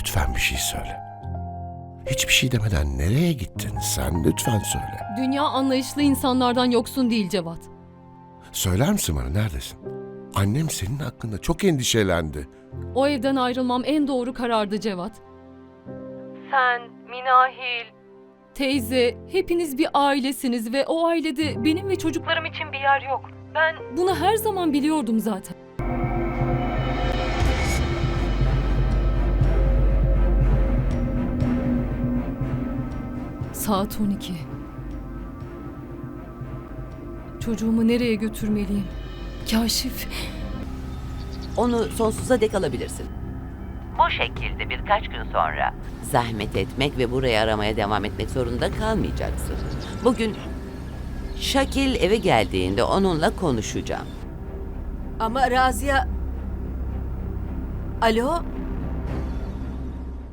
lütfen bir şey söyle. Hiçbir şey demeden nereye gittin sen? Lütfen söyle. Dünya anlayışlı insanlardan yoksun değil Cevat. Söyler misin bana neredesin? Annem senin hakkında çok endişelendi. O evden ayrılmam en doğru karardı Cevat. Sen, Minahil, teyze, hepiniz bir ailesiniz ve o ailede benim ve çocuklarım için bir yer yok. Ben bunu her zaman biliyordum zaten. Saat 12. Çocuğumu nereye götürmeliyim? Kaşif. Onu sonsuza dek alabilirsin. Bu şekilde birkaç gün sonra Zahmet etmek ve burayı aramaya devam etmek zorunda kalmayacaksın. Bugün Şakil eve geldiğinde onunla konuşacağım. Ama Razia... Alo?